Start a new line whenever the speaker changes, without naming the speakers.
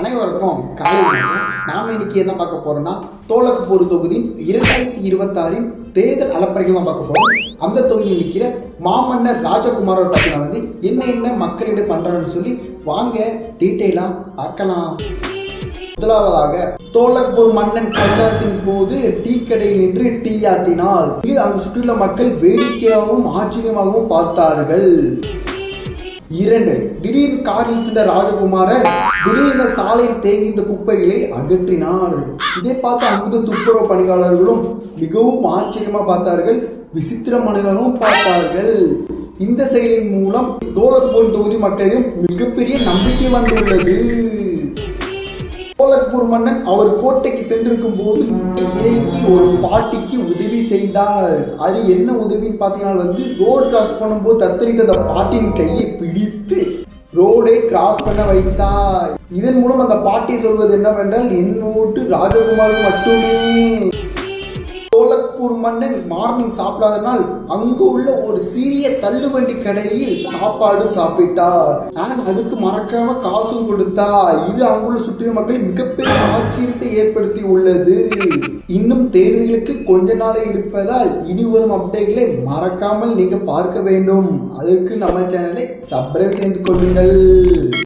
அனைவருக்கும் காலை நாம் இன்னைக்கு என்ன பார்க்க போறோம்னா தோலகப்பூர் தொகுதி இரண்டாயிரத்தி இருபத்தாறின் தேர்தல் அலப்பறைகள் பார்க்க போறோம். அந்த தொகுதியில் நிற்கிற மாமன்னர் ராஜகுமாரோட பத்தி வந்து என்ன என்ன மக்களிடம் பண்றாங்கன்னு சொல்லி வாங்க டீட்டெயிலா பார்க்கலாம். முதலாவதாக தோலக்பூர் மன்னன் பிரச்சாரத்தின் போது டீ கடையில் நின்று டீ ஆத்தினால் இது அங்கு சுற்றியுள்ள மக்கள் வேடிக்கையாகவும் ஆச்சரியமாகவும் பார்த்தார்கள். இரண்டு திடீர் காரில் சென்ற ராஜகுமாரர் திடீரென சாலையில் தேங்கின்ற குப்பைகளை அகற்றினார். இதை பார்த்த அங்குள்ள துப்புரவு பணியாளர்களும் மிகவும் ஆச்சரியமா பார்த்தார்கள். விசித்திர மனிதனும் பார்த்தார்கள். இந்த செயலின் மூலம் தோலக்பூர் தொகுதி மக்களிடம் மிகப்பெரிய நம்பிக்கை வந்துள்ளது. சோழப்பூர் மன்னன் அவர் கோட்டைக்கு சென்றிருக்கும் போது இறங்கி ஒரு பாட்டிக்கு உதவி செய்தார். அது என்ன உதவின்னு பார்த்தீங்கன்னா வந்து ரோடு கிராஸ் பண்ணும்போது தத்தளித்த அந்த பாட்டின் கையை பிடித்து ரோடை கிராஸ் பண்ண வைத்தார். இதன் மூலம் அந்த பாட்டி சொல்வது என்னவென்றால் என் ஓட்டு ராஜகுமார் மட்டுமே மன்னன் மார்னிங் சாப்பிடாதனால் அங்கு உள்ள ஒரு சிறிய தள்ளுவண்டி கடையில் சாப்பாடு சாப்பிட்டார். ஆனால் அதுக்கு மறக்காம காசும் கொடுத்தா. இது அங்குள்ள சுற்றிய மக்கள் மிகப்பெரிய ஆச்சரியத்தை ஏற்படுத்தி உள்ளது. இன்னும் தேர்தலுக்கு கொஞ்ச நாளே இருப்பதால் இனி வரும் அப்டேட்களை மறக்காமல் நீங்க பார்க்க வேண்டும். அதற்கு நம்ம சேனலை சப்ஸ்கிரைப் செய்து கொள்ளுங்கள்.